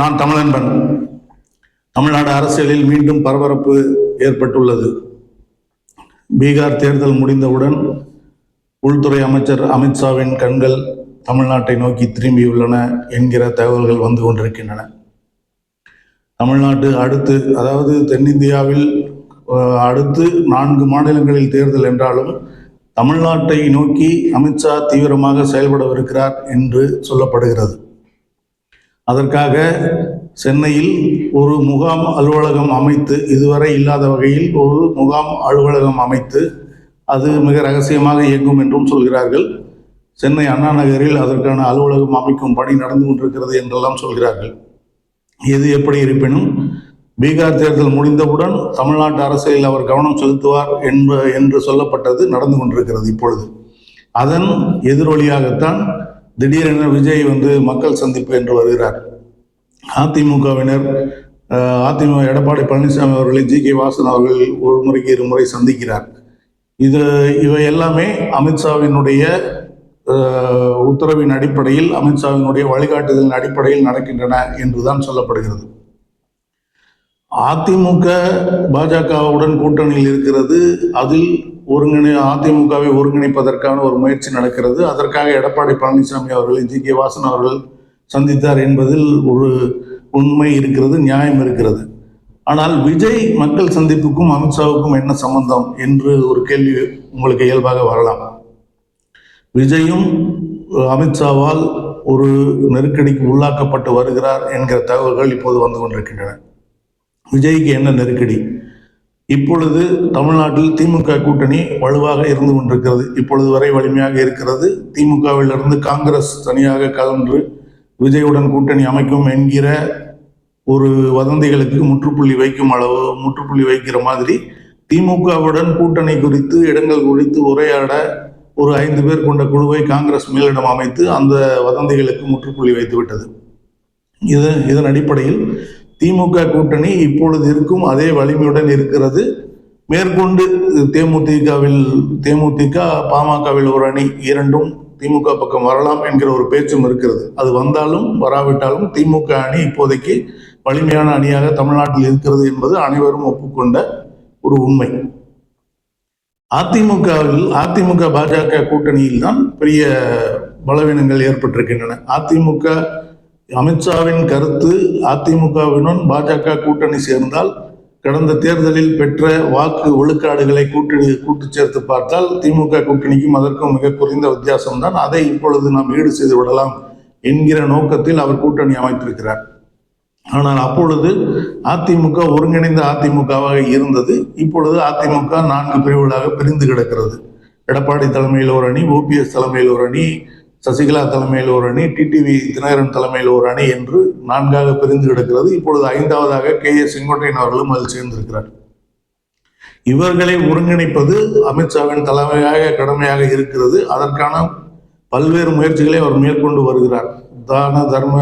நான் தமிழன்பன். தமிழ்நாடு அரசியலில் மீண்டும் பரபரப்பு ஏற்பட்டுள்ளது. பீகார் தேர்தல் முடிந்தவுடன் உள்துறை அமைச்சர் அமித்ஷாவின் கண்கள் தமிழ்நாட்டை நோக்கி திரும்பியுள்ளன என்கிற தகவல்கள் வந்து கொண்டிருக்கின்றன. தமிழ்நாட்டு அடுத்து அதாவது தென்னிந்தியாவில் அடுத்து நான்கு மாநிலங்களில் தேர்தல் என்றாலும் தமிழ்நாட்டை நோக்கி அமித்ஷா தீவிரமாக செயல்படவிருக்கிறார் என்று சொல்லப்படுகிறது. அதற்காக சென்னையில் ஒரு முகாம் அலுவலகம் அமைத்து இதுவரை இல்லாத வகையில் ஒரு முகாம் அலுவலகம் அமைத்து அது மிக ரகசியமாக இயங்கும் என்றும் சொல்கிறார்கள். சென்னை அண்ணா நகரில் அதற்கான அலுவலகம் அமைக்கும் பணி நடந்து கொண்டிருக்கிறது என்றெல்லாம் சொல்கிறார்கள். எது எப்படி இருப்பினும் பீகார் தேர்தல் முடிந்தவுடன் தமிழ்நாட்டு அரசியலில் அவர் கவனம் செலுத்துவார் என்ப என்று சொல்லப்பட்டது நடந்து கொண்டிருக்கிறது இப்பொழுது. அதன் எதிரொலியாகத்தான் திடீரென விஜய் வந்து மக்கள் சந்திப்பு என்று வருகிறார். அதிமுகவினர் அதிமுக எடப்பாடி பழனிசாமி அவர்களை ஜி கே வாசன் அவர்கள் ஒரு முறைக்கு இருமுறை சந்திக்கிறார். இது இவை எல்லாமே அமித்ஷாவினுடைய உத்தரவின் அடிப்படையில் அமித்ஷாவினுடைய வழிகாட்டுதலின் அடிப்படையில் நடக்கின்றன என்றுதான் சொல்லப்படுகிறது. அதிமுக பாஜகவுடன் கூட்டணியில் இருக்கிறது. அதில் ஒருங்கிணை அதிமுகவை ஒருங்கிணைப்பதற்கான ஒரு முயற்சி நடக்கிறது. அதற்காக எடப்பாடி பழனிசாமி அவர்கள் ஜி. கே. வாசன் அவர்கள் சந்தித்தார் என்பதில் ஒரு உண்மை இருக்கிறது நியாயம் இருக்கிறது. ஆனால் விஜய் மக்கள் சந்திப்புக்கும் அமித்ஷாவுக்கும் என்ன சம்பந்தம் என்று ஒரு கேள்வி உங்களுக்கு இயல்பாக வரலாம். விஜயும் அமித்ஷாவால் ஒரு நெருக்கடிக்கு உள்ளாக்கப்பட்டு வருகிறார் என்கிற தகவல்கள் இப்போது வந்து கொண்டிருக்கின்றன. விஜய்க்கு என்ன நெருக்கடி? இப்பொழுது தமிழ்நாட்டில் திமுக கூட்டணி வலுவாக இருந்து கொண்டிருக்கிறது. இப்பொழுது வரை வலிமையாக இருக்கிறது. திமுகவிலிருந்து காங்கிரஸ் தனியாக கலன்று விஜயுடன் கூட்டணி அமைக்கும் என்கிற ஒரு வதந்திகளுக்கு முற்றுப்புள்ளி வைக்கும் அளவு முற்றுப்புள்ளி வைக்கிற மாதிரி திமுகவுடன் கூட்டணி குறித்து இடங்கள் குறித்து உரையாட ஒரு ஐந்து பேர் கொண்ட குழுவை காங்கிரஸ் மேலிடம் அமைத்து அந்த வதந்திகளுக்கு முற்றுப்புள்ளி வைத்துவிட்டது. இது இதன் அடிப்படையில் திமுக கூட்டணி இப்பொழுது இருக்கும் அதே வலிமையுடன் இருக்கிறது. மேற்கொண்டு தேமுதிகவில் தேமுதிக பாமகவில் ஒரு அணி இரண்டும் திமுக பக்கம் வரலாம் என்கிற ஒரு பேச்சும் இருக்கிறது. அது வந்தாலும் வராவிட்டாலும் திமுக அணி இப்போதைக்கு வலிமையான அணியாக தமிழ்நாட்டில் இருக்கிறது என்பது அனைவரும் ஒப்புக்கொண்ட ஒரு உண்மை. அதிமுகவில் அதிமுக பாஜக கூட்டணியில் தான் பெரிய பலவீனங்கள் ஏற்பட்டிருக்கின்றன. அதிமுக அமித்ஷாவின் கருத்து அதிமுகவினுடன் பாஜக கூட்டணி சேர்ந்தால் கடந்த தேர்தலில் பெற்ற வாக்கு விழுக்காடுகளை கூட்டு கூட்டு சேர்த்து பார்த்தால் திமுக கூட்டணிக்கும் அதற்கும் மிக குறைந்த வித்தியாசம்தான். அதை இப்பொழுது நாம் ஈடு செய்து விடலாம் என்கிற நோக்கத்தில் அவர் கூட்டணி அமைத்திருக்கிறார். ஆனால் அப்பொழுது அதிமுக ஒருங்கிணைந்த அதிமுகவாக இருந்தது. இப்பொழுது அதிமுக நான்கு பிரிவுகளாக பிரிந்து கிடக்கிறது. எடப்பாடி தலைமையில் ஒரு அணி ஓபிஎஸ் தலைமையில் ஒரு அணி சசிகலா தலைமையில் ஒரு அணி டிடிவி தினகரன் தலைமையில் ஒரு அணி என்று நான்காக பிரிந்து கிடக்கிறது. இப்பொழுது ஐந்தாவதாக கே ஏ செங்கோட்டையன் அவர்களும் அதில் சேர்ந்திருக்கிறார். இவர்களை ஒருங்கிணைப்பது அமித்ஷாவின் தலைமையாக கடமையாக இருக்கிறது. அதற்கான பல்வேறு முயற்சிகளை அவர் மேற்கொண்டு வருகிறார். தான தர்ம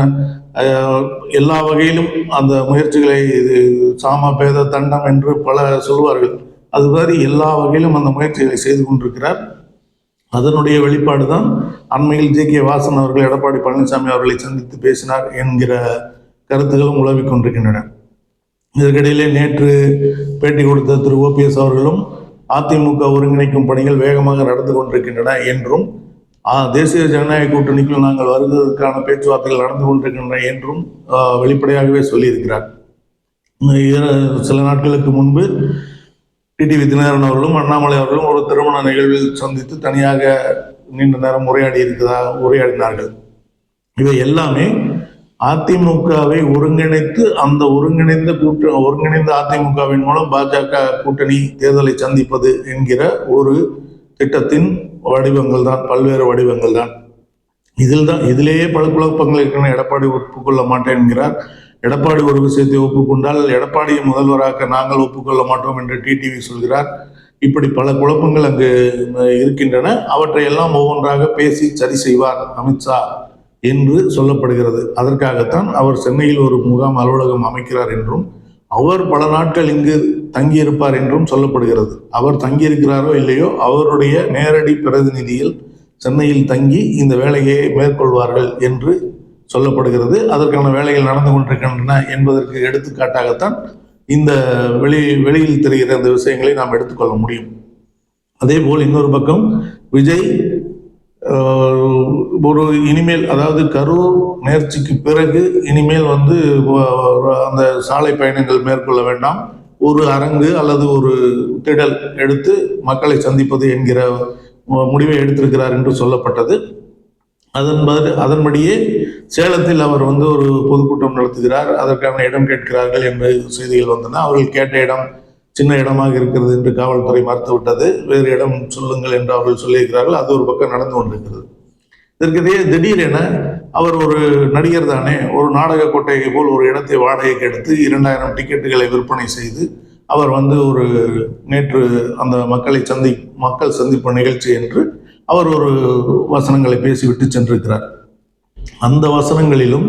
எல்லா வகையிலும் அந்த முயற்சிகளை இது சாம பேத தண்டம் என்று பல சொல்வார்கள். அது மாதிரி எல்லா வகையிலும் அந்த முயற்சிகளை செய்து கொண்டிருக்கிறார். அதனுடைய வெளிப்பாடு தான் அண்மையில் ஜே கே வாசன் அவர்கள் எடப்பாடி பழனிசாமி அவர்களை சந்தித்து பேசினார் என்கிற கருத்துக்களும் உலவிக் கொண்டிருக்கின்றன. இதற்கிடையிலே நேற்று பேட்டி கொடுத்த திரு. ஓபிஎஸ் அவர்களும் அதிமுக ஒருங்கிணைக்கும் பணிகள் வேகமாக நடந்து கொண்டிருக்கின்றன என்றும் தேசிய ஜனநாயக கூட்டணிக்குள் நாங்கள் வருவதற்கான பேச்சுவார்த்தைகள் நடந்து கொண்டிருக்கின்றன என்றும் வெளிப்படையாகவே சொல்லியிருக்கிறார். சில நாட்களுக்கு முன்பு டிடிவி தினகரன் அவர்களும் அண்ணாமலை அவர்களும் ஒரு திருமண நிகழ்வில் சந்தித்து தனியாக நீண்ட நேரம் உரையாடி இருக்கிறதா உரையாடினார்கள். இவை எல்லாமே அதிமுகவை ஒருங்கிணைத்து அந்த ஒருங்கிணைந்த கூட்ட ஒருங்கிணைந்த அதிமுகவின் மூலம் பாஜக கூட்டணி தேர்தலை சந்திப்பது என்கிற ஒரு திட்டத்தின் வடிவங்கள் தான் பல்வேறு வடிவங்கள் தான். இதில் தான் இதிலேயே பல குழப்பங்கள் இருக்கின்றன. எடப்பாடி ஒப்புக்கொள்ள மாட்டேன் என்கிறார். எடப்பாடி ஒரு விஷயத்தை ஒப்புக்கொண்டால் எடப்பாடியை முதல்வராக்க நாங்கள் ஒப்புக்கொள்ள மாட்டோம் என்று டிடிவி சொல்கிறார். இப்படி பல குழப்பங்கள் அங்கு இருக்கின்றன. அவற்றை எல்லாம் ஒவ்வொன்றாக பேசி சரி செய்வார் அமித்ஷா என்று சொல்லப்படுகிறது. அதற்காகத்தான் அவர் சென்னையில் ஒரு முகாம் அலுவலகம் அமைக்கிறார் என்றும் அவர் பல நாட்கள் இங்கு தங்கியிருப்பார் என்றும் சொல்லப்படுகிறது. அவர் தங்கியிருக்கிறாரோ இல்லையோ அவருடைய நேரடி பிரதிநிதியில் சென்னையில் தங்கி இந்த வேலையை மேற்கொள்வார்கள் என்று சொல்லப்படுகிறது. அதற்கான வேலைகள் நடந்து கொண்டிருக்கின்றன என்பதற்கு எடுத்துக்காட்டாகத்தான் இந்த வெளி வெளியில் தெரிகிற அந்த விஷயங்களை நாம் எடுத்துக்கொள்ள முடியும். அதே போல் இன்னொரு பக்கம் விஜய் ஒரு இனிமேல் அதாவது கரூர் நேர்ச்சிக்கு பிறகு இனிமேல் வந்து அந்த சாலை பயணங்கள் மேற்கொள்ள வேண்டாம். ஒரு அரங்கு அல்லது ஒரு திடல் எடுத்து மக்களை சந்திப்பது என்கிற முடிவை எடுத்திருக்கிறார் என்று சொல்லப்பட்டது. அதன் அதன்படியே சேலத்தில் அவர் வந்து ஒரு பொதுக்கூட்டம் நடத்துகிறார். அதற்கான இடம் கேட்கிறார்கள் என்று செய்திகள் வந்தன. அவர்கள் கேட்ட இடம் சின்ன இடமாக இருக்கிறது என்று காவல்துறை மறுத்துவிட்டது. வேறு இடம் சொல்லுங்கள் என்று அவர்கள் சொல்லியிருக்கிறார்கள். அது ஒரு பக்கம் நடந்து கொண்டிருக்கிறது. இதற்கிடையே திடீரென அவர் ஒரு நடிகர் தானே ஒரு நாடக கொட்டையை போல் ஒரு இடத்தை வாடகைக்கு எடுத்து இரண்டாயிரம் டிக்கெட்டுகளை விற்பனை செய்து அவர் வந்து ஒரு நேற்று அந்த மக்களை சந்தி மக்கள் சந்திப்பு நிகழ்ச்சி என்று அவர் ஒரு வசனங்களை பேசிவிட்டு சென்றிருக்கிறார். அந்த வசனங்களிலும்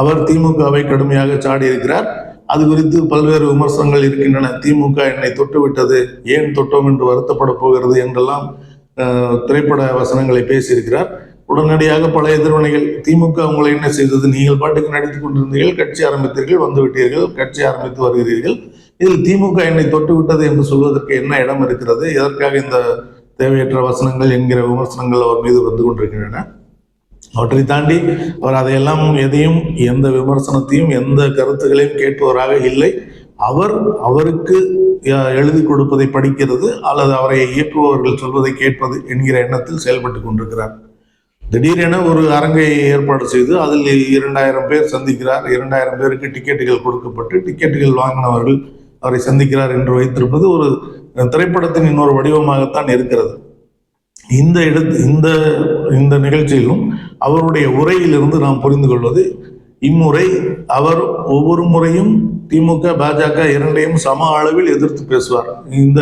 அவர் திமுகவை கடுமையாக சாடியிருக்கிறார். அது குறித்து பல்வேறு விமர்சனங்கள் இருக்கின்றன. திமுக என்னை தொட்டுவிட்டது. ஏன் தொட்டோம் என்று வருத்தப்பட போகிறது என்றெல்லாம் திரைப்பட வசனங்களை பேசியிருக்கிறார். உடனடியாக பல எதிர்வினைகள் திமுக உங்களை என்ன செய்தது? நீங்கள் பாட்டுக்கு நடித்துக் கொண்டிருந்தீர்கள் கட்சி ஆரம்பித்தீர்கள் வந்து விட்டீர்கள் கட்சி ஆரம்பித்து வருகிறீர்கள். இதில் திமுக என்னை தொட்டுவிட்டது என்று சொல்வதற்கு என்ன இடம் இருக்கிறது? எதற்காக இந்த தேவையற்ற வசனங்கள் என்கிற விமர்சனங்கள் அவர் மீது வந்து கொண்டிருக்கின்றன. அவற்றை தாண்டி அவர் அதையெல்லாம் எதையும் எந்த விமர்சனத்தையும் எந்த கருத்துகளையும் கேட்பவராக இல்லை. அவர் அவருக்கு எழுதி கொடுப்பதை படிக்கிறது அல்லது அவரை இயக்குபவர்கள் சொல்வதை கேட்பது என்கிற எண்ணத்தில் செயல்பட்டு கொண்டிருக்கிறார். திடீரென ஒரு அரங்கை ஏற்பாடு செய்து அதில் இரண்டாயிரம் பேர் சந்திக்கிறார். இரண்டாயிரம் பேருக்கு டிக்கெட்டுகள் கொடுக்கப்பட்டு டிக்கெட்டுகள் வாங்கினவர்கள் அவரை சந்திக்கிறார் என்று வைத்திருப்பது ஒரு திரைப்படத்தின் இன்னொரு வடிவமாகத்தான் இருக்கிறது. இந்த இடத்து இந்த இந்த நிகழ்ச்சியிலும் அவருடைய உரையிலிருந்து நாம் புரிந்து கொள்வது இம்முறை அவர் ஒவ்வொரு முறையும் திமுக பாஜக இரண்டையும் சம அளவில் எதிர்த்து பேசுவார். இந்த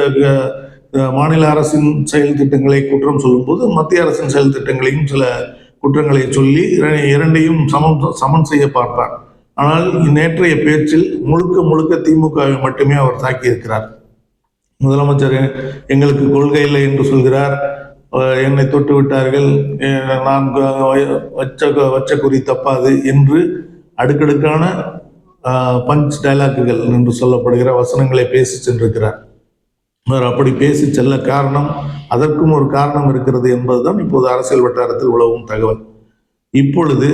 மாநில அரசின் செயல் திட்டங்களை குற்றம் சொல்லும்போது மத்திய அரசின் செயல் திட்டங்களையும் சில குற்றங்களை சொல்லி இரண்டையும் சமம் சமன் செய்ய பார்ப்பார். ஆனால் நேற்றைய பேச்சில் முழுக்க முழுக்க திமுகவை மட்டுமே அவர் தாக்கியிருக்கிறார். முதலமைச்சர் எங்களுக்கு கொள்கை இல்லை என்று சொல்கிறார். என்னை தொட்டு விட்டார்கள் நான் வச்ச வச்ச குறி தப்பாது என்று அடுக்கடுக்கான பஞ்ச் டைலாக்குகள் என்று சொல்லப்படுகிற வசனங்களை பேசி சென்றிருக்கிறார். அவர் அப்படி பேசி செல்ல காரணம் அதற்கும் ஒரு காரணம் இருக்கிறது என்பதுதான் இப்போது அரசியல் வட்டாரத்தில் உலவும் தகவல். இப்பொழுது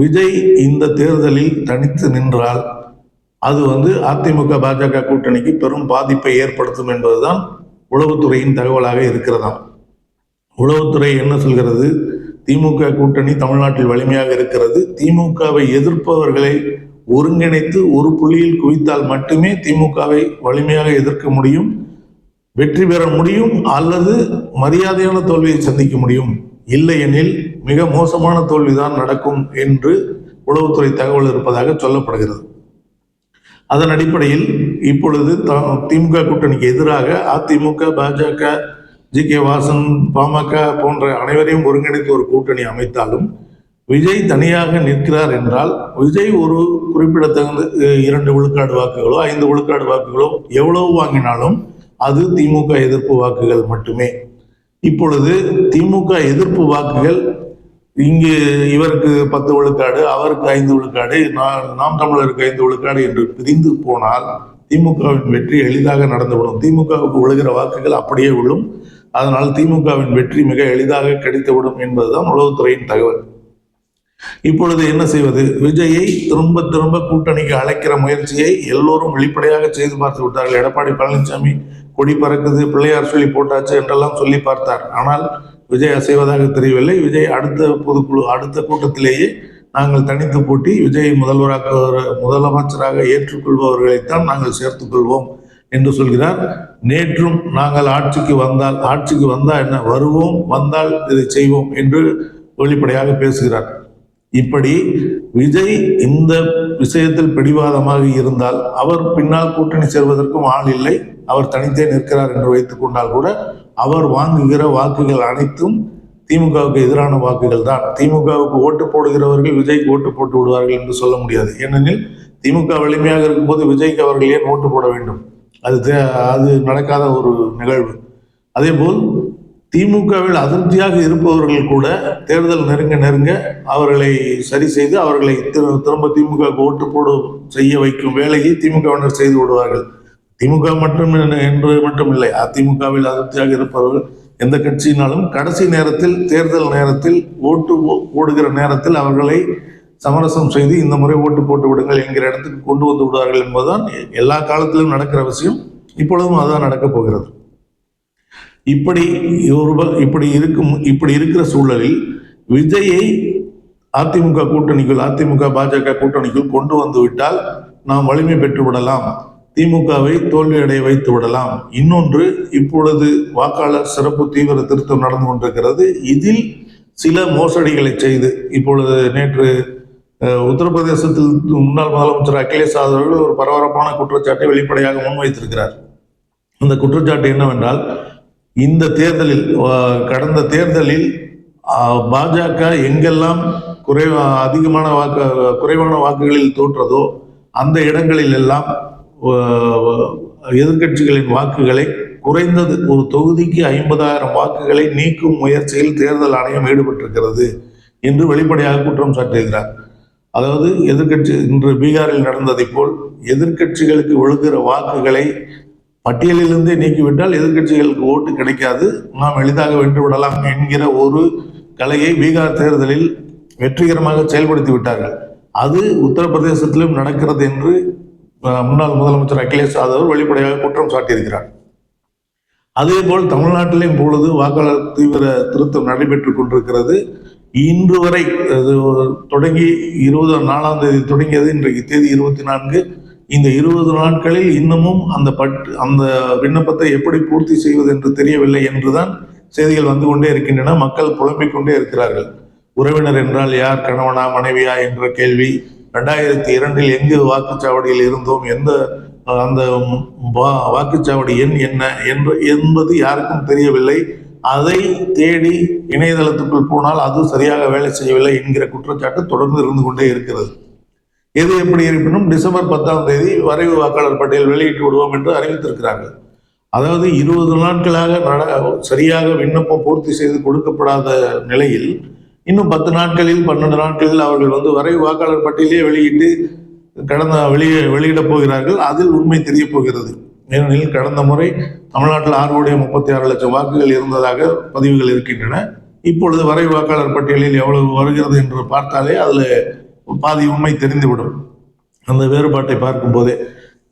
விஜய் இந்த தேர்தலில் தனித்து நின்றால் அது வந்து அதிமுக பாஜக கூட்டணிக்கு பெரும் பாதிப்பை ஏற்படுத்தும் என்பதுதான் உளவுத்துறையின் தகவலாக இருக்கிறதாம். உளவுத்துறை என்ன சொல்கிறது? திமுக கூட்டணி தமிழ்நாட்டில் வலிமையாக இருக்கிறது. திமுகவை எதிர்ப்பவர்களை ஒருங்கிணைத்து ஒரு புள்ளியில் குவித்தால் மட்டுமே திமுகவை வலிமையாக எதிர்க்க முடியும் வெற்றி பெற முடியும் அல்லது மரியாதையான தோல்வியை சந்திக்க முடியும். இல்லையெனில் மிக மோசமான தோல்விதான் நடக்கும் என்று உளவுத்துறை தகவல் இருப்பதாக சொல்லப்படுகிறது. அதன் அடிப்படையில் இப்பொழுது த- திமுக கூட்டணிக்கு எதிராக அதிமுக பாஜக ஜி கே வாசன் பாமக போன்ற அனைவரையும் ஒருங்கிணைத்து ஒரு கூட்டணி அமைத்தாலும் விஜய் தனியாக நிற்கிறார் என்றால் விஜய் ஒரு குறிப்பிடத்தகுந்த இரண்டு விழுக்காடு வாக்குகளோ ஐந்து விழுக்காடு வாக்குகளோ எவ்வளவு வாங்கினாலும் அது திமுக எதிர்ப்பு வாக்குகள் மட்டுமே. இப்பொழுது திமுக எதிர்ப்பு வாக்குகள் இங்கு இவருக்கு பத்து விழுக்காடு அவருக்கு ஐந்து விழுக்காடு நா- நாம் தமிழருக்கு ஐந்து விழுக்காடு என்று பிரிந்து போனால் திமுகவின் வெற்றி எளிதாக நடந்துவிடும் திமுகவுக்கு விழுகிற வாக்குகள் அப்படியே விழும். அதனால் திமுகவின் வெற்றி மிக எளிதாக கிடைத்துவிடும் என்பதுதான் உளவுத்துறையின் தகவல். இப்பொழுது என்ன செய்வது? விஜயை திரும்ப திரும்ப கூட்டணிக்கு அழைக்கிற முயற்சியை எல்லோரும் வெளிப்படையாக செய்து பார்த்து விட்டார்கள். எடப்பாடி பழனிசாமி கொடி பறக்குது பிள்ளையார் சொல்லி போட்டாச்சு என்றெல்லாம் சொல்லி பார்த்தார். ஆனால் விஜய் அசைவதாக தெரியவில்லை. விஜய் அடுத்த பொதுக்குழு அடுத்த கூட்டத்திலேயே நாங்கள் தனித்து போட்டி விஜய் முதல்வராக முதலமைச்சராக ஏற்றுக்கொள்பவர்களைத்தான் நாங்கள் சேர்த்துக்கொள்வோம் என்று சொல்கிறார். நேற்றும் நாங்கள் ஆட்சிக்கு வந்தால் ஆட்சிக்கு வந்தால் என்ன? வருவோம் வந்தால் இதை செய்வோம் என்று வெளிப்படையாக பேசுகிறார். இப்படி விஜய் இந்த விஷயத்தில் பிடிவாதமாக இருந்தால் அவர் பின்னால் கூட்டணி சேர்வதற்கும் ஆள் இல்லை. அவர் தனித்தே நிற்கிறார் என்று வைத்துக் கொண்டால் கூட அவர் வாங்குகிற வாக்குகள் அனைத்தும் திமுகவுக்கு எதிரான வாக்குகள் தான். திமுகவுக்கு ஓட்டு போடுகிறவர்கள் விஜய்க்கு ஓட்டு போட்டு விடுவார்கள் என்று சொல்ல முடியாது. ஏனெனில் திமுக வலிமையாக இருக்கும்போது விஜய்க்கு அவர்கள் ஏன் ஓட்டு போட வேண்டும்? அது தே- அது நடக்காத ஒரு நிகழ்வு. அதேபோல் திமுகவில் அதிருப்தியாக இருப்பவர்கள் கூட தேர்தல் நெருங்க நெருங்க அவர்களை சரி செய்து அவர்களை திரும்ப திமுக ஓட்டு போடு செய்ய வைக்கும் வேலையை திமுகவினர் செய்து விடுவார்கள். திமுக மட்டும் என்று மட்டும் இல்லை அதிமுகவில் அதிருப்தியாக இருப்பவர்கள் எந்த கட்சியினாலும் கடைசி நேரத்தில் தேர்தல் நேரத்தில் ஓட்டு போ- போடுகிற நேரத்தில் அவர்களை சமரசம் செய்து இந்த முறை ஓட்டு போட்டு விடுங்கள் என்கிற இடத்துக்கு கொண்டு வந்து விடுவார்கள் என்பதுதான் எல்லா காலத்திலும் நடக்கிற விஷயம். இப்பொழுதும் அதுதான் நடக்கப் போகிறது. இப்படி ஒரு இப்படி இருக்கும் இப்படி இருக்கிற சூழலில் விஜயை அதிமுக கூட்டணிக்குள் அதிமுக பாஜக கூட்டணிக்குள் கொண்டு வந்து விட்டால் நாம் வலிமை பெற்று விடலாம். திமுகவை தோல்வியடைய வைத்து விடலாம். இன்னொன்று இப்பொழுது வாக்காளர் சிறப்பு தீவிர திருத்தம் நடந்து கொண்டிருக்கிறது. இதில் சில மோசடிகளை செய்து இப்பொழுது நேற்று உத்தரப்பிரதேசத்தில் முன்னாள் முதலமைச்சர் அகிலேஷ் யாதவ் அவர்கள் ஒரு பரபரப்பான குற்றச்சாட்டை வெளிப்படையாக முன்வைத்திருக்கிறார். அந்த குற்றச்சாட்டு என்னவென்றால் இந்த தேர்தலில் கடந்த தேர்தலில் பாஜக எங்கெல்லாம் குறைவா அதிகமான வாக்கு குறைவான வாக்குகளில் தோற்றதோ அந்த இடங்களில் எல்லாம் எதிர்கட்சிகளின் எதிர்க்கட்சிகளின் வாக்குகளை குறைந்தது ஒரு தொகுதிக்கு ஐம்பதாயிரம் வாக்குகளை நீக்கும் முயற்சியில் தேர்தல் ஆணையம் ஈடுபட்டிருக்கிறது என்று வெளிப்படையாக குற்றம் சாட்டுகிறார் அதாவது எதிர்க்கட்சி இன்று பீகாரில் நடந்ததைப் போல் எதிர்க்கட்சிகளுக்கு ஒழுகிற வாக்குகளை பட்டியலிலிருந்தே நீக்கிவிட்டால் எதிர்க்கட்சிகளுக்கு ஓட்டு கிடைக்காது. நாம் எளிதாக வென்று விடலாம் என்கிற ஒரு கலையை பீகார் தேர்தலில் வெற்றிகரமாக செயல்படுத்தி விட்டார்கள். அது உத்தரப்பிரதேசத்திலும் நடக்கிறது என்று முன்னாள் முதலமைச்சர் அகிலேஷ் யாதவ் வெளிப்படையாக குற்றம் சாட்டியிருக்கிறார். அதே போல் தமிழ்நாட்டிலையும் இப்பொழுது வாக்காளர் தீவிர திருத்தம் நடைபெற்றுக் கொண்டிருக்கிறது. இன்று வரை அது தொடங்கி இருபது நாலாம் தேதி தொடங்கியது. இன்றைக்கு தேதி இருபத்தி நான்கு. இந்த இருபது நாட்களில் இன்னமும் அந்த பட்டு அந்த விண்ணப்பத்தை எப்படி பூர்த்தி செய்வது என்று தெரியவில்லை என்றுதான் செய்திகள் வந்து கொண்டே இருக்கின்றன. மக்கள் புலம்பிக் கொண்டே இருக்கிறார்கள். உறவினர் என்றால் யார்? கணவனா? மனைவியா? என்ற கேள்வி. ரெண்டாயிரத்தி இரண்டில் எங்கு வாக்குச்சாவடியில் இருந்தோம்? எந்த அந்த வா- வாக்குச்சாவடி எண் என்ன என்று என்பது யாருக்கும் தெரியவில்லை. அதை தேடி இணையதளத்துக்குள் போனால் அது சரியாக வேலை செய்யவில்லை என்கிற குற்றச்சாட்டு தொடர்ந்து இருந்து கொண்டே இருக்கிறது. எது எப்படி இருப்பினும் டிசம்பர் பத்தாம் தேதி வரைவு வாக்காளர் பட்டியல் வெளியிட்டு விடுவோம் என்று அறிவித்திருக்கிறார்கள். அதாவது இருபது நாட்களாக நட சரியாக விண்ணப்பம் பூர்த்தி செய்து கொடுக்கப்படாத நிலையில் இன்னும் பத்து நாட்களில் பன்னெண்டு நாட்களில் அவர்கள் வந்து வரைவு வாக்காளர் பட்டியலே வெளியிட்டு கடந்த வெளியே வெளியிடப் போகிறார்கள். அதில் உண்மை தெரிய போகிறது. ஏனெனில் கடந்த முறை தமிழ்நாட்டில் ஆறு கோடி முப்பத்தி ஆறு லட்சம் வாக்குகள் இருந்ததாக பதிவுகள் இருக்கின்றன. இப்பொழுது வரைவு வாக்காளர் பட்டியலில் எவ்வளவு வருகிறது என்று பார்த்தாலே அதில் பாதி உண்மை தெரிந்துவிடும். அந்த வேறுபாட்டை பார்க்கும்போதே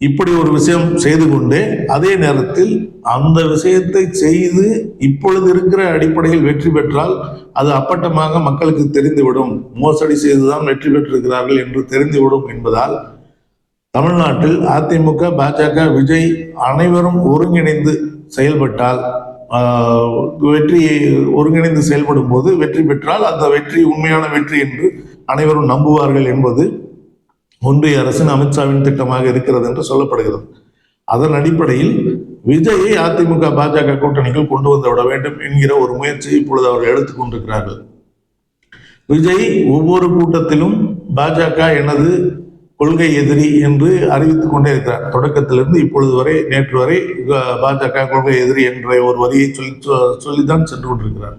இப்படி ஒரு விஷயம் செய்து கொண்டு அதே நேரத்தில் அந்த விஷயத்தை செய்து இப்பொழுது இருக்கிற அடிப்படையில் வெற்றி பெற்றால் அது அப்பட்டமாக மக்களுக்கு தெரிந்துவிடும். மோசடி செய்துதான் வெற்றி பெற்றிருக்கிறார்கள் என்று தெரிந்துவிடும் என்பதால் தமிழ்நாட்டில் அதிமுக பாஜக விஜய் அனைவரும் ஒருங்கிணைந்து செயல்பட்டால் வெற்றி ஒருங்கிணைந்து செயல்படும் போது வெற்றி பெற்றால் அந்த வெற்றி உண்மையான வெற்றி என்று அனைவரும் நம்புவார்கள் என்பது ஒன்றிய அரசின் அமித்ஷாவின் திட்டமாக இருக்கிறது என்று சொல்லப்படுகிறது. அதன் அடிப்படையில் விஜயை அதிமுக பாஜக கூட்டணிக்குள் கொண்டு வந்து விட வேண்டும் என்கிற ஒரு முயற்சியை இப்பொழுது அவர்கள் எடுத்துக் கொண்டிருக்கிறார்கள். விஜய் ஒவ்வொரு கூட்டத்திலும் பாஜக எனது கொள்கை எதிரி என்று அறிவித்துக் கொண்டே இருக்கிறார். தொடக்கத்திலிருந்து இப்பொழுது வரை நேற்று வரை பாஜக கொள்கை எதிரி என்ற ஒரு வரியை சொல்லி சொ- சொல்லித்தான் சென்று கொண்டிருக்கிறார்.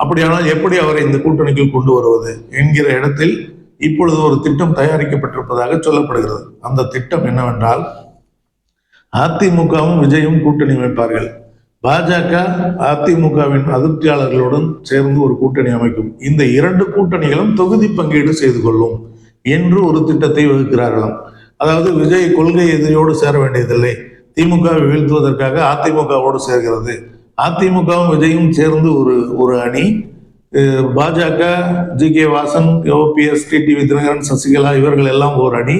அப்படியானால் எப்படி அவரை இந்த கூட்டணிக்குள் கொண்டு வருவது என்கிற இடத்தில் இப்பொழுது ஒரு திட்டம் தயாரிக்கப்பட்டிருப்பதாக சொல்லப்படுகிறது. அந்த திட்டம் என்னவென்றால் அதிமுகவும் விஜயும் கூட்டணி அமைப்பார்கள். பாஜக அதிமுகவின் அதிருப்தியாளர்களுடன் சேர்ந்து ஒரு கூட்டணி அமைக்கும். இந்த இரண்டு கூட்டணிகளும் தொகுதி பங்கீடு செய்து கொள்ளும் என்று ஒரு திட்டத்தை வகுக்கிறார்களாம். அதாவது விஜய் கொள்கை எதிரியோடு சேர வேண்டியதில்லை. திமுகவை வீழ்த்துவதற்காக அதிமுகவோடு சேர்கிறது. அதிமுகவும் விஜயும் சேர்ந்து ஒரு ஒரு அணி. பாஜக G K Vasan OPS TTV Dhinakaran Sasikala இவர்கள் எல்லாம் ஒரு அணி.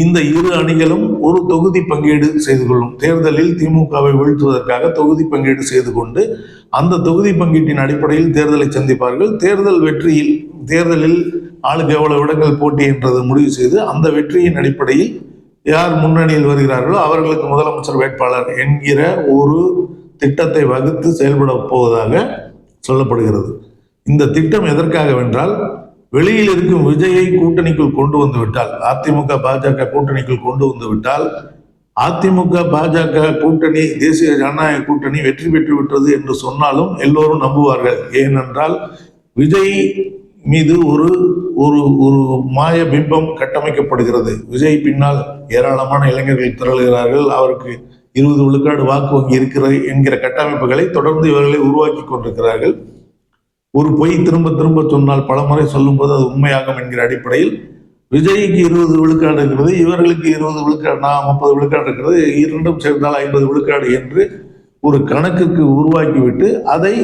இந்த இரு அணிகளும் ஒரு தொகுதி பங்கீடு செய்து கொள்ளும். தேர்தலில் திமுகவை வீழ்த்துவதற்காக தொகுதி பங்கீடு செய்து கொண்டு அந்த தொகுதி பங்கீட்டின் அடிப்படையில் தேர்தலை சந்திப்பார்கள். தேர்தல் வெற்றியில் தேர்தலில் ஆளுக்கு எவ்வளவு இடங்கள் போட்டி என்றது முடிவு செய்து அந்த வெற்றியின் அடிப்படையில் யார் முன்னணியில் வருகிறார்களோ அவர்களுக்கு முதலமைச்சர் வேட்பாளர் என்கிற ஒரு திட்டத்தை வகுத்து செயல்பட போவதாக சொல்லப்படுகிறது. இந்த திட்டம் எதற்காக வென்றால் வெளியில் இருக்கும் விஜயை கூட்டணிக்குள் கொண்டு வந்து விட்டால் அதிமுக பாஜக கூட்டணிக்குள் கொண்டு வந்து விட்டால் அதிமுக பாஜக கூட்டணி தேசிய ஜனநாயக கூட்டணி வெற்றி பெற்று விட்டது என்று சொன்னாலும் எல்லோரும் நம்புவார்கள். ஏனென்றால் விஜய் மீது ஒரு ஒரு ஒரு மாய பிம்பம் கட்டமைக்கப்படுகிறது. விஜய் பின்னால் ஏராளமான இளைஞர்கள் திரளுகிறார்கள். அவருக்கு இருபது விழுக்காடு வாக்கு வங்கி இருக்கிறது என்கிற கட்டமைப்புகளை தொடர்ந்து இவர்களை உருவாக்கி கொண்டிருக்கிறார்கள். ஒரு பொய் திரும்ப திரும்ப சொன்னால் பலமுறை சொல்லும்போது அது உண்மையாகும் என்கிற அடிப்படையில் விஜய்க்கு இருபது விழுக்காடு இருக்கிறது இவர்களுக்கு இருபது விழுக்காடு நான் முப்பது விழுக்காடு இருக்கிறது இரண்டும் சேர்ந்தால் ஐம்பது விழுக்காடு என்று ஒரு கணக்குக்கு உருவாக்கிவிட்டு அதை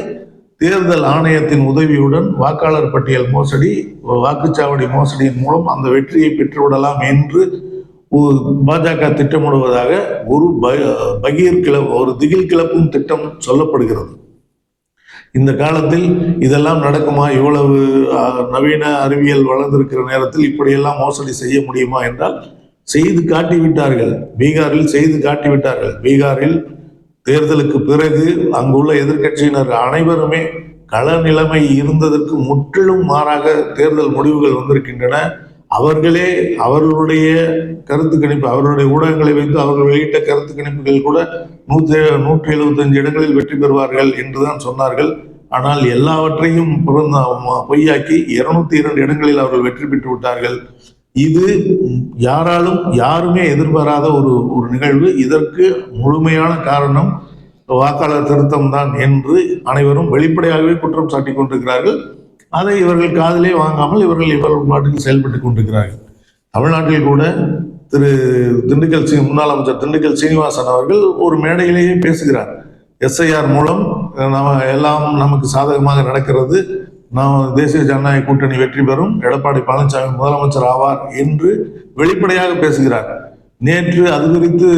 தேர்தல் ஆணையத்தின் உதவியுடன் வாக்காளர் பட்டியல் மோசடி வாக்குச்சாவடி மோசடியின் மூலம் அந்த வெற்றியை பெற்றுவிடலாம் என்று பாஜக திட்டமிடுவதாக ஒரு ப- பகீர் கிளப் ஒரு திகில் கிளப்பும் திட்டம் சொல்லப்படுகிறது. இந்த காலத்தில் இதெல்லாம் நடக்குமா? இவ்வளவு நவீன அறிவியல் வளர்ந்திருக்கிற நேரத்தில் இப்படியெல்லாம் மோசடி செய்ய முடியுமா என்றால் செய்து காட்டிவிட்டார்கள். பீகாரில் செய்து காட்டிவிட்டார்கள். பீகாரில் தேர்தலுக்கு பிறகு அங்குள்ள எதிர்க்கட்சியினர் அனைவருமே கள நிலைமை இருந்ததற்கு முற்றிலும் மாறாக தேர்தல் முடிவுகள் வந்திருக்கின்றன. அவர்களே அவர்களுடைய கருத்து கணிப்பு அவர்களுடைய ஊடகங்களை வைத்து அவர்கள் வெளியிட்ட கருத்து கணிப்புகள் கூட நூற்றி நூற்றி எழுபத்தஞ்சு இடங்களில் வெற்றி பெறுவார்கள் என்றுதான் சொன்னார்கள். ஆனால் எல்லாவற்றையும் புறந்த பொய்யாக்கி இருநூத்தி இரண்டு இடங்களில் அவர்கள் வெற்றி பெற்று விட்டார்கள். இது யாராலும் யாருமே எதிர்பாராத ஒரு ஒரு நிகழ்வு. இதற்கு முழுமையான காரணம் வாக்காளர் திருத்தம் தான் என்று அனைவரும் வெளிப்படையாகவே குற்றம் சாட்டி கொண்டிருக்கிறார்கள். அதை இவர்கள் காதலே வாங்காமல் இவர்கள் இவர்கள் பாட்டுக்கு செயல்பட்டு கொண்டிருக்கிறார்கள். தமிழ்நாட்டில் கூட திரு திண்டுக்கல் சி முன்னாள் அமைச்சர் திண்டுக்கல் சீனிவாசன் அவர்கள் ஒரு மேடையிலேயே பேசுகிறார். எஸ்ஐஆர் மூலம் நம்ம எல்லாம் நமக்கு சாதகமாக நடக்கிறது. நாம் தேசிய ஜனநாயக கூட்டணி வெற்றி பெறும். எடப்பாடி பழனிசாமி முதலமைச்சர் ஆவார் என்று வெளிப்படையாக பேசுகிறார். நேற்று அது குறித்து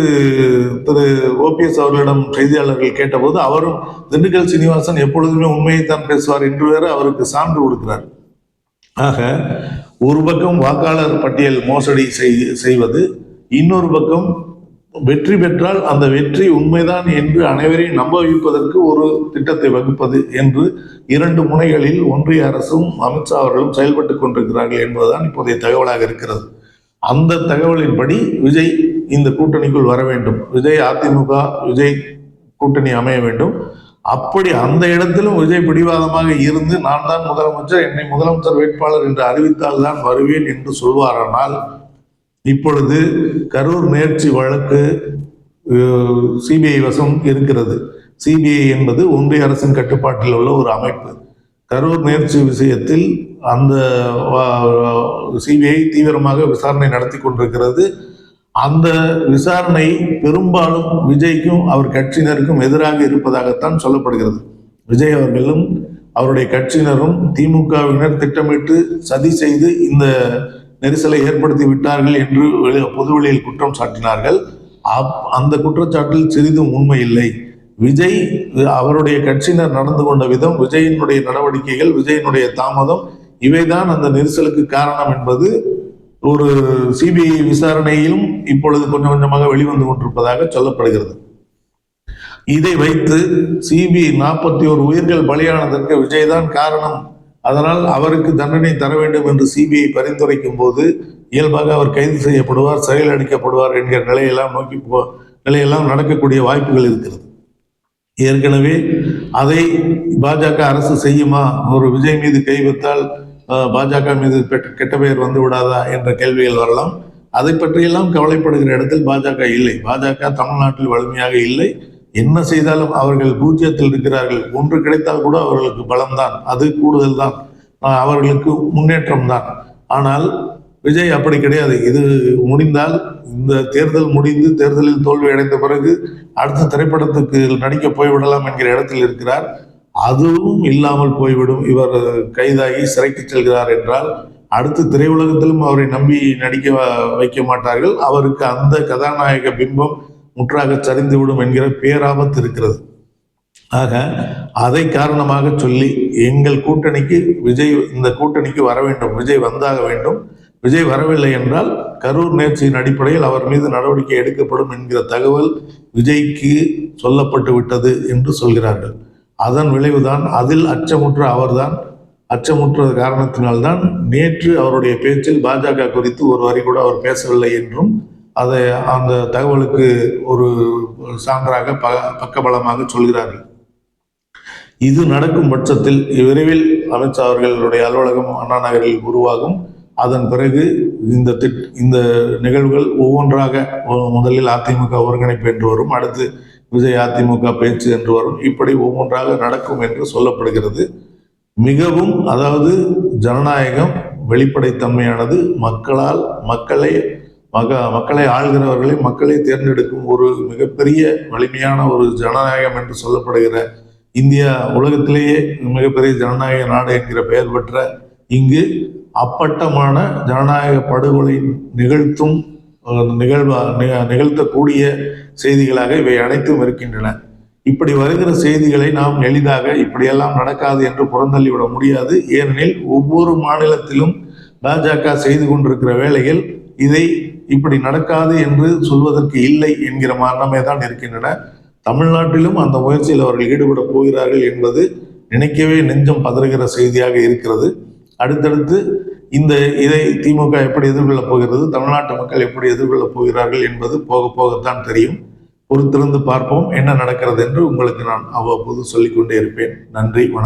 திரு ஓபிஎஸ் அவர்களிடம் செய்தியாளர்கள் கேட்டபோது அவரும் திண்டுக்கல் சீனிவாசன் எப்பொழுதுமே உண்மையைத்தான் பேசுவார் என்று வேறு அவருக்கு சான்று கொடுக்கிறார். ஆக ஒரு பக்கம் வாக்காளர் பட்டியல் மோசடி செய்- செய்வது இன்னொரு பக்கம் வெற்றி பெற்றால் அந்த வெற்றி உண்மைதான் என்று அனைவரையும் நம்ப வைப்பதற்கு ஒரு திட்டத்தை வகுப்பது என்று இரண்டு முனைகளில் ஒன்றிய அரசும் அமித்ஷா அவர்களும் செயல்பட்டு கொண்டிருக்கிறார்கள் என்பதுதான் இப்போதைய தகவலாக இருக்கிறது. அந்த தகவலின்படி விஜய் இந்த கூட்டணிக்குள் வர வேண்டும். விஜய் அதிமுக விஜய் கூட்டணி அமைய வேண்டும். அப்படி அந்த இடத்திலும் விஜய் பிடிவாதமாக இருந்து நான் தான் முதலமைச்சர் என்னை முதலமைச்சர் வேட்பாளர் என்று அறிவித்தால் தான் வருவேன் என்று சொல்வாரானால் இப்பொழுது கரூர் நேர்ச்சி வழக்கு சிபிஐ வசம் இருக்கிறது. சிபிஐ என்பது ஒன்றிய அரசின் கட்டுப்பாட்டில் உள்ள ஒரு அமைப்பு. கரூர் நேர்ச்சி விஷயத்தில் அந்த சிபிஐ தீவிரமாக விசாரணை நடத்தி கொண்டிருக்கிறது. அந்த விசாரணை பெரும்பாலும் விஜய்க்கும் அவர் கட்சியினருக்கும் எதிராக இருப்பதாகத்தான் சொல்லப்படுகிறது. விஜய் அவர்களும் அவருடைய கட்சியினரும் திமுகவினர் திட்டமிட்டு சதி செய்து இந்த நெரிசலை ஏற்படுத்தி விட்டார்கள் என்று பொதுவெளியில் குற்றம் சாட்டினார்கள். அப்- அந்த குற்றச்சாட்டில் சிறிதும் உண்மை இல்லை. விஜய் அவருடைய கட்சியினர் நடந்து கொண்ட விதம் விஜயினுடைய நடவடிக்கைகள் விஜயினுடைய தாமதம் இவைதான் அந்த நெரிசலுக்கு காரணம் என்பது ஒரு சிபிஐ விசாரணையிலும் இப்பொழுது கொஞ்சம் கொஞ்சமாக வெளிவந்து கொண்டிருப்பதாக சொல்லப்படுகிறது. இதை வைத்து சிபிஐ நாற்பத்தி ஒரு உயிர்கள் பலியானதற்கு விஜய் தான் காரணம். அதனால் அவருக்கு தண்டனை தர வேண்டும் என்று சிபிஐ பரிந்துரைக்கும் போது இயல்பாக அவர் கைது செய்யப்படுவார் சிறையில் அடிக்கப்படுவார் என்கிற நிலையெல்லாம் நோக்கி போ நிலையெல்லாம் நடக்கக்கூடிய வாய்ப்புகள் இருக்கிறது. ஏற்கனவே அதை பாஜக அரசு செய்யுமா? ஒரு விஜய் மீது கை வைத்தால் பாஜக மீது கெட்ட பெயர் வந்து விடாதா என்ற கேள்விகள் வரலாம். அதை பற்றியெல்லாம் கவலைப்படுகிற இடத்தில் பாஜக இல்லை. பாஜக தமிழ்நாட்டில் வலிமையாக இல்லை. என்ன செய்தாலும் அவர்கள் பூஜ்ஜியத்தில் இருக்கிறார்கள். ஒன்று கிடைத்தால் கூட அவர்களுக்கு பலம்தான். அது கூடுதல் தான் அவர்களுக்கு முன்னேற்றம் தான் ஆனால் விஜய் அப்படி கிடையாது. இது முடிந்தால் இந்த தேர்தல் முடிந்து தேர்தலில் தோல்வி அடைந்த பிறகு அடுத்த திரைப்படத்துக்கு நடிக்க போய்விடலாம் என்கிற இடத்தில் இருக்கிறார். அதுவும் இல்லாமல் போய்விடும். இவர் கைதாகி சிறைக்கு செல்கிறார் என்றால் அடுத்து திரையுலகத்திலும் அவரை நம்பி நடிக்க வைக்க மாட்டார்கள். அவருக்கு அந்த கதாநாயக பிம்பம் முற்றாக சரிந்துவிடும் என்கிற பேராபத்து இருக்கிறது. ஆக அதை காரணமாக சொல்லி எங்கள் கூட்டணிக்கு விஜய் இந்த கூட்டணிக்கு வர வேண்டும். விஜய் வந்தாக வேண்டும். விஜய் வரவில்லை என்றால் கரூர் நேர்ச்சியின் அடிப்படையில் அவர் மீது நடவடிக்கை எடுக்கப்படும் என்கிற தகவல் விஜய்க்கு சொல்லப்பட்டு விட்டது என்று சொல்கிறார்கள். அதன் விளைவுதான் அதில் அச்சமுற்ற அவர்தான். அச்சமுற்ற காரணத்தினால்தான் நேற்று அவருடைய பேச்சில் பாஜக குறித்து ஒரு வரி கூட அவர் பேசவில்லை என்றும் அதை அந்த தகவலுக்கு ஒரு சான்றாக ப பக்கபலமாக சொல்கிறார்கள். இது நடக்கும் பட்சத்தில் விரைவில் அமித்ஷா அவர்களுடைய அலுவலகம் அண்ணா நகரில் உருவாகும். அதன் பிறகு இந்த திட் இந்த நிகழ்வுகள் ஒவ்வொன்றாக முதலில் அதிமுக ஒருங்கிணைப்பு என்று வரும். அடுத்து விஜய் அதிமுக பேச்சு என்று வரும். இப்படி ஒவ்வொன்றாக நடக்கும் என்று சொல்லப்படுகிறது. மிகவும் அதாவது ஜனநாயகம் வெளிப்படைத்தன்மையானது. மக்களால் மக்களை மக மக்களை ஆள்கிறவர்களை மக்களை தேர்ந்தெடுக்கும் ஒரு மிகப்பெரிய வலிமையான ஒரு ஜனநாயகம் என்று சொல்லப்படுகிற இந்தியா உலகத்திலேயே மிகப்பெரிய ஜனநாயக நாடு என்கிற பெயர் பெற்ற இங்கு அப்பட்டமான ஜனநாயக படுகொலை நிகழ்த்தும் நிகழ்வா நிக- நிகழ்த்தக்கூடிய செய்திகளாக இவை அனைத்தும் இருக்கின்றன. இப்படி வருகிற செய்திகளை நாம் எளிதாக இப்படியெல்லாம் நடக்காது என்று புறந்தள்ளிவிட முடியாது. ஏனெனில் ஒவ்வொரு மாநிலத்திலும் பாஜக செய்து கொண்டிருக்கிற வேளையில் இதை இப்படி நடக்காது என்று சொல்வதற்கு இல்லை என்கிற மரணமே தான் இருக்கின்றன. தமிழ்நாட்டிலும் அந்த முயற்சியில் அவர்கள் ஈடுபட போகிறார்கள் என்பது நினைக்கவே நெஞ்சம் பதறுகிற செய்தியாக இருக்கிறது. அடுத்தடுத்து இந்த இதை திமுக எப்படி எதிர்கொள்ளப் போகிறது தமிழ்நாட்டு மக்கள் எப்படி எதிர்கொள்ளப் போகிறார்கள் என்பது போக போகத்தான் தெரியும். பொறுத்திருந்து பார்ப்போம் என்ன நடக்கிறது என்று உங்களுக்கு நான் அவ்வப்போது சொல்லிக்கொண்டே இருப்பேன். நன்றி வணக்கம்.